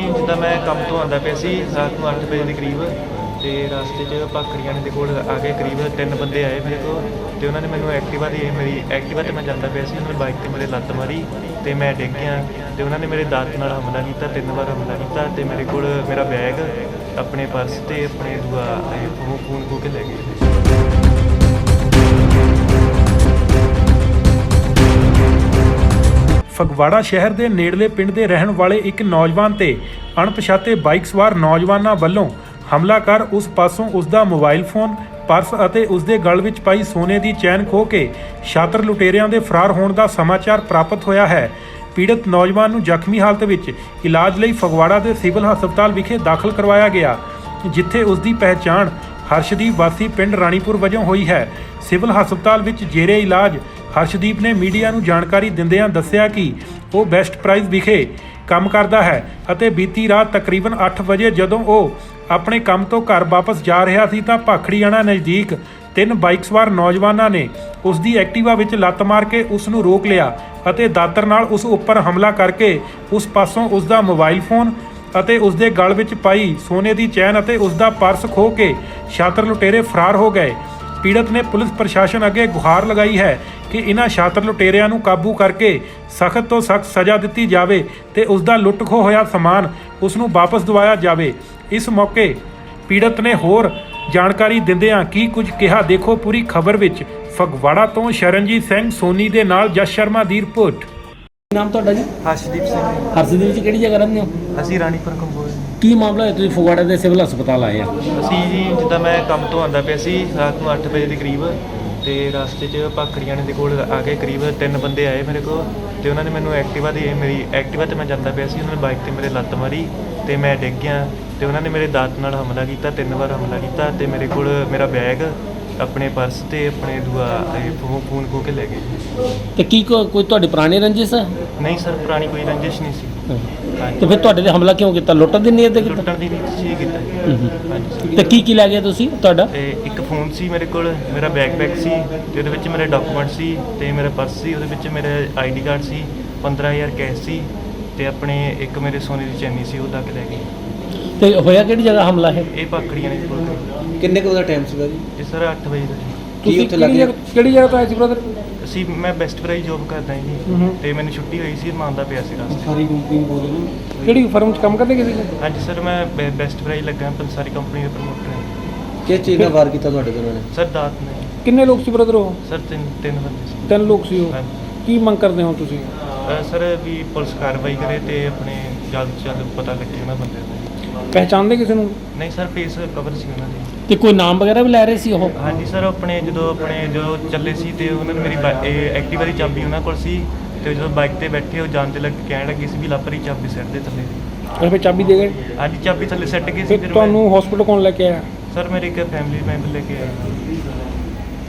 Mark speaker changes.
Speaker 1: ਜਿੱਦਾਂ ਮੈਂ ਕੰਮ ਤੋਂ ਆਉਂਦਾ ਪਿਆ ਸੀ, ਰਾਤ ਨੂੰ 8 ਵਜੇ ਦੇ ਕਰੀਬ, ਤੇ ਰਸਤੇ 'ਚ ਭਾਖੜੀਆਂ ਦੇ ਕੋਲ ਆ ਕੇ ਕਰੀਬ ਤਿੰਨ ਬੰਦੇ ਆਏ ਮੇਰੇ ਕੋਲ, ਤੇ ਉਹਨਾਂ ਨੇ ਮੈਨੂੰ ਐਕਟਿਵਾ ਦੀ, ਮੇਰੀ ਐਕਟਿਵਾ ਤੇ ਮੈਂ ਜਾਂਦਾ ਪਿਆ ਸੀ, ਉਹਨਾਂ ਨੇ ਬਾਈਕ ਤੇ ਮੇਰੇ ਲੱਤ ਮਾਰੀ, ਤੇ ਮੈਂ ਡਿੱਗ ਗਿਆ, ਤੇ ਉਹਨਾਂ ਨੇ ਮੇਰੇ ਦਾਤ ਨਾਲ ਹਮਲਾ ਕੀਤਾ, ਤਿੰਨ ਵਾਰ ਹਮਲਾ ਕੀਤਾ, ਤੇ ਮੇਰੇ ਕੋਲ ਮੇਰਾ ਬੈਗ, ਆਪਣੇ ਪਰਸ ਤੇ, ਆਪਣੇ ਦੂਆ, ਇਹ ਫੋਨ ਫੋਨ ਖੋ ਕੇ ਲੈ ਗਏ।
Speaker 2: ਫਗਵਾੜਾ ਸ਼ਹਿਰ ਦੇ ਨੇੜਲੇ ਪਿੰਡ ਦੇ ਰਹਿਣ ਵਾਲੇ ਇੱਕ ਨੌਜਵਾਨ ਤੇ ਅਣਪਛਾਤੇ ਬਾਈਕ ਸਵਾਰ ਨੌਜਵਾਨਾਂ ਵੱਲੋਂ ਹਮਲਾ ਕਰ ਉਸ ਪਾਸੋਂ ਉਸ ਦਾ ਮੋਬਾਈਲ ਫੋਨ, ਪਰਸ ਅਤੇ ਉਸ ਦੇ ਗਲ ਵਿੱਚ ਪਾਈ ਸੋਨੇ ਦੀ ਚੈਨ ਖੋਹ ਕੇ ਛਾਤਰ ਲੁਟੇਰਿਆਂ ਦੇ ਫਰਾਰ ਹੋਣ ਦਾ ਸਮਾਚਾਰ ਪ੍ਰਾਪਤ ਹੋਇਆ ਹੈ। ਪੀੜਤ ਨੌਜਵਾਨ ਨੂੰ ਜ਼ਖਮੀ ਹਾਲਤ ਵਿੱਚ ਇਲਾਜ ਲਈ ਫਗਵਾੜਾ ਦੇ ਸਿਵਲ ਹਸਪਤਾਲ ਵਿਖੇ ਦਾਖਲ ਕਰਵਾਇਆ ਗਿਆ, ਜਿੱਥੇ ਉਸ ਦੀ ਪਹਿਚਾਣ ਹਰਸ਼ਦੀਪ ਵਾਸੀ ਪਿੰਡ ਰਾਣੀਪੁਰ ਵਜੋਂ ਹੋਈ ਹੈ। ਸਿਵਲ ਹਸਪਤਾਲ ਵਿੱਚ ਜੇਰੇ ਇਲਾਜ। ਹਰਸ਼ਦੀਪ ਨੇ ਮੀਡੀਆ ਨੂੰ ਜਾਣਕਾਰੀ ਦਿੰਦਿਆਂ ਦੱਸਿਆ ਕਿ ਉਹ ਬੈਸਟ ਪ੍ਰਾਈਜ਼ ਵਿਖੇ ਕੰਮ ਕਰਦਾ ਹੈ ਅਤੇ ਬੀਤੀ ਰਾਤ ਤਕਰੀਬਨ 8 ਵਜੇ ਜਦੋਂ ਉਹ ਆਪਣੇ ਕੰਮ ਤੋਂ ਘਰ ਵਾਪਸ ਜਾ ਰਿਹਾ ਸੀ ਤਾਂ ਭਾਖੜੀਆਣਾ ਨਜ਼ਦੀਕ ਤਿੰਨ ਬਾਈਕ ਸਵਾਰ ਨੌਜਵਾਨਾਂ ਨੇ ਉਸ ਦੀ ਐਕਟਿਵਾ ਵਿੱਚ ਲੱਤ ਮਾਰ ਕੇ ਉਸ ਨੂੰ ਰੋਕ ਲਿਆ ਅਤੇ ਦਾਤਰ ਨਾਲ ਉਸ ਉੱਪਰ ਹਮਲਾ ਕਰਕੇ ਉਸ ਪਾਸੋਂ ਉਸ ਦਾ ਮੋਬਾਈਲ ਫੋਨ ਅਤੇ ਉਸ ਦੇ ਗਲ ਵਿੱਚ ਪਾਈ ਸੋਨੇ ਦੀ ਚੈਨ ਅਤੇ ਉਸ ਦਾ ਪਰਸ ਖੋਹ ਕੇ ਛਾਤਰ ਲੁਟੇਰੇ ਫਰਾਰ ਹੋ ਗਏ। ਪੀੜਤ ਨੇ ਪੁਲਿਸ ਪ੍ਰਸ਼ਾਸਨ ਅੱਗੇ ਗੁਹਾਰ ਲਗਾਈ ਹੈ ਕਿ ਇਹਨਾਂ ਛਾਤਰ ਲੁਟੇਰਿਆਂ ਨੂੰ ਕਾਬੂ ਕਰਕੇ ਸਖਤ ਤੋਂ ਸਖਤ ਸਜ਼ਾ ਦਿੱਤੀ ਜਾਵੇ ਤੇ ਉਸ ਦਾ ਲੁੱਟ ਖੋਹ ਹੋਇਆ ਸਮਾਨ ਉਸ ਨੂੰ ਵਾਪਸ ਦਿਵਾਇਆ ਜਾਵੇ। ਇਸ ਮੌਕੇ ਪੀੜਤ ਨੇ ਹੋਰ ਜਾਣਕਾਰੀ ਦਿੰਦਿਆਂ ਕੀ ਕੁਝ ਕਿਹਾ ਦੇਖੋ ਪੂਰੀ ਖਬਰ ਵਿੱਚ ਫਗਵਾੜਾ ਤੋਂ ਸ਼ਰਨਜੀਤ ਸਿੰਘ ਸੋਨੀ ਦੇ ਨਾਲ ਜਸ ਸ਼ਰਮਾ ਦੀ ਰਿਪੋਰਟ।
Speaker 3: ਨਾਮ ਤੁਹਾਡਾ ਜੀ?
Speaker 1: ਹਰਸ਼ਦੀਪ ਸਿੰਘ।
Speaker 3: ਹਰਸਿੱਧ ਵਿੱਚ ਕਿਹੜੀ ਜਗ੍ਹਾ ਰਹਿੰਦੇ ਹੋ?
Speaker 1: ਅਸੀਂ ਰਾਣੀਪੁਰ
Speaker 3: ਕੀ ਮਾਮਲਾ ਹੈ? ਤੁਸੀਂ ਫਗਵਾੜਾ ਦੇ ਸਿਵਲ ਹਸਪਤਾਲ ਆਏ ਆ।
Speaker 1: ਅਸੀਂ ਜੀ ਜਿੱਦਾਂ ਮੈਂ ਕੰਮ ਤੋਂ ਆਉਂਦਾ ਪਿਆ ਸੀ ਰਾਤ ਨੂੰ 8 ਵਜੇ ਦੇ ਕਰੀਬ ਤੇ ਰਸਤੇ 'ਚ ਭਾਖੜੀਆਂ ਦੇ ਕੋਲ ਆ ਕੇ ਕਰੀਬ ਤਿੰਨ ਬੰਦੇ ਆਏ ਮੇਰੇ ਕੋਲ ਤੇ ਉਹਨਾਂ ਨੇ ਮੈਨੂੰ ਐਕਟਿਵਾ ਦੀ ਮੇਰੀ ਐਕਟਿਵਾ ਤੇ ਮੈਂ ਜਾਂਦਾ ਪਿਆ ਸੀ ਉਹਨਾਂ ਨੇ ਬਾਈਕ ਤੇ ਮੇਰੇ ਲੱਤ ਮਾਰੀ ਤੇ ਮੈਂ ਡਿੱਗ ਗਿਆ ਤੇ ਉਹਨਾਂ ਨੇ ਮੇਰੇ ਦਾਤ ਨਾਲ ਹਮਲਾ ਕੀਤਾ ਤਿੰਨ ਵਾਰ ਹਮਲਾ ਕੀਤਾ ਤੇ ਮੇਰੇ ਕੋਲ ਮੇਰਾ ਬੈਗ ਆਪਣੇ ਪਰਸ ਤੇ ਆਪਣੇ ਦੂਆ ਇਹ ਫੋਨ ਫੋਨ ਖੋ ਕੇ ਲੈ ਗਏ।
Speaker 3: ਤੇ ਕੀ ਕੋ- ਕੋਈ ਤੁਹਾਡੀ ਪੁਰਾਣੀ ਰੰਜਿਸ਼ ਹੈ?
Speaker 1: ਨਹੀਂ ਸਰ ਪੁਰਾਣੀ ਕੋਈ ਰੰਜਿਸ਼ ਨਹੀਂ ਸੀ।
Speaker 3: ਤੇ ਫਿਰ ਤੁਹਾਡੇ ਤੇ ਹਮਲਾ ਕਿਉਂ ਕੀਤਾ? ਲੁੱਟਣ ਦੀ ਨੀਅਤ ਤੇ ਕੀਤਾ?
Speaker 1: ਲੁੱਟਣ ਦੀ ਨੀਤ ਸੀ ਕੀਤਾ ਜੀ। ਹਾਂਜੀ।
Speaker 3: ਤੇ ਕੀ ਕੀ ਲੈ ਗਏ ਤੁਸੀਂ ਤੁਹਾਡਾ?
Speaker 1: ਤੇ ਇੱਕ ਫੋਨ ਸੀ ਮੇਰੇ ਕੋਲ ਮੇਰਾ ਬੈਕਪੈਕ ਸੀ ਤੇ ਉਹਦੇ ਵਿੱਚ ਮੇਰੇ ਡਾਕੂਮੈਂਟ ਸੀ ਤੇ ਮੇਰਾ ਪਰਸ ਸੀ ਉਹਦੇ ਵਿੱਚ ਮੇਰਾ ਆਈਡੀ ਕਾਰਡ ਸੀ 15000 ਕੈਸ਼ ਸੀ ਤੇ ਆਪਣੇ ਇੱਕ ਮੇਰੇ ਸੋਨੇ ਦੀ ਚੈਨੀ ਸੀ ਉਹ ਲਾ ਕੇ ਲੈ ਗਏ।
Speaker 3: ਤੇ ਹੋਇਆ ਕਿਹੜੀ ਜਗ੍ਹਾ ਹਮਲਾ ਹੈ
Speaker 1: ਇਹ ਪਾਕੜੀਆਂ ਨੇ ਕੋਲ।
Speaker 4: ਕਿੰਨੇ ਕੁ ਦਾ ਟਾਈਮ ਸੀਗਾ ਜੀ?
Speaker 1: ਇਹ ਸਰ 8 ਵਜੇ ਦਾ ਜੀ।
Speaker 4: ਕੀ ਉੱਥੇ ਲੱਗ। ਗਿਆ
Speaker 3: ਕਿਹੜੀ ਜਗ੍ਹਾ ਤੋਂ ਆਏ ਸੀ ਬ੍ਰਦਰ
Speaker 1: ਅਸੀਂ ਮੈਂ ਬੈਸਟ ਪ੍ਰਾਈਜ਼ ਜੋਬ ਕਰਦਾ ਜੀ। ਤੇ ਮੈਨੂੰ ਛੁੱਟੀ ਹੋਈ ਸੀ ਮੈਂ ਆਉਂਦਾ ਪਿਆ ਸੀ ਰਸਤੇ
Speaker 4: ਸਾਰੀ ਕੰਪਨੀ ਬੋਲੇ ਨਾ।
Speaker 3: ਕਿਹੜੀ ਫਰਮ 'ਚ ਕੰਮ ਕਰਦੇ ਕਿਸੇ
Speaker 1: ਹਾਂਜੀ ਸਰ ਮੈਂ ਬੈਸਟ ਪ੍ਰਾਈਜ਼ ਲੱਗਾ ਪੰਸਾਰੀ ਕੰਪਨੀ ਦਾ ਪ੍ਰਮੋਟਰ ਹਾਂ
Speaker 4: ਕਿਸ ਚੀਜ਼ ਨਾਲ ਵਾਰ ਕੀਤਾ ਤੁਹਾਡੇ ਤੇ ਉਹਨਾਂ ਨੇ?
Speaker 1: ਸਰ ਦਾਤ ਨੇ।
Speaker 3: ਕਿੰਨੇ ਲੋਕ ਸੀ ਬ੍ਰਦਰ ਉਹ?
Speaker 1: ਸਰ ਤਿੰਨ ਤਿੰਨ ਬੰਦੇ ਸੀ।
Speaker 3: ਤਿੰਨ ਲੋਕ ਸੀ ਉਹ।
Speaker 1: ਹਾਂਜੀ।
Speaker 3: ਕੀ ਮੰਗ ਕਰਦੇ ਹੋ ਤੁਸੀਂ?
Speaker 1: ਅਹ ਸਰ ਵੀ ਪੁਲਿਸ ਕਾਰਵਾਈ ਕਰੇ ਤੇ ਆਪਣੇ ਜਲਦ ਤੋਂ ਜਲਦ ਪਤਾ ਲੱਗੇ ਉਹਨਾਂ ਬੰਦੇ ਦਾ
Speaker 3: ਪਹਿਚਾਣਦੇ ਕਿਸੇ ਨੂੰ?
Speaker 1: ਨਹੀਂ ਸਰ ਫੇਸ ਕਵਰ ਸੀ ਉਹਨਾਂ ਦੇ।
Speaker 3: ਤੇ ਕੋਈ ਨਾਮ ਵਗੈਰਾ ਵੀ ਲੈ ਰਹੇ ਸੀ ਉਹ?
Speaker 1: ਹਾਂਜੀ ਸਰ ਆਪਣੇ ਜਦੋਂ ਆਪਣੇ ਜਦੋਂ ਚੱਲੇ ਸੀ ਤੇ ਉਹਨਾਂ ਨੇ ਮੇਰੀ ਬਾ- ਇਹ ਐਕਟਿਵਾ ਦੀ ਚਾਬੀ ਉਹਨਾਂ ਕੋਲ ਸੀ ਤੇ ਜਦੋਂ ਬਾਈਕ ਤੇ ਬੈਠੇ ਉਹ ਜਾਣ ਤੇ ਲੱਗ ਕੇ ਕਹਿਣ ਲੱਗੇ ਸੀ ਵੀ ਲਾਪਰੀ ਚਾਬੀ ਸਿੱਟ ਦੇ ਥੱਲੇ
Speaker 3: ਫਿਰ ਫਿਰ ਚਾਬੀ ਦੇ ਗਏ?
Speaker 1: ਹਾਂਜੀ ਚਾਬੀ ਥੱਲੇ ਸਿੱਟ ਗਈ ਸੀ ਫਿਰ ਮੈਂ-
Speaker 3: ਤੁਹਾਨੂੰ ਹਸਪੀਟਲ ਕੌਣ ਲੈ ਕੇ ਆਇਆ?
Speaker 1: ਸਰ ਮੇਰੇ ਇੱਕ ਫੈਮਿਲੀ ਮੈਂਬਰ ਲੈ ਕੇ ਆਏ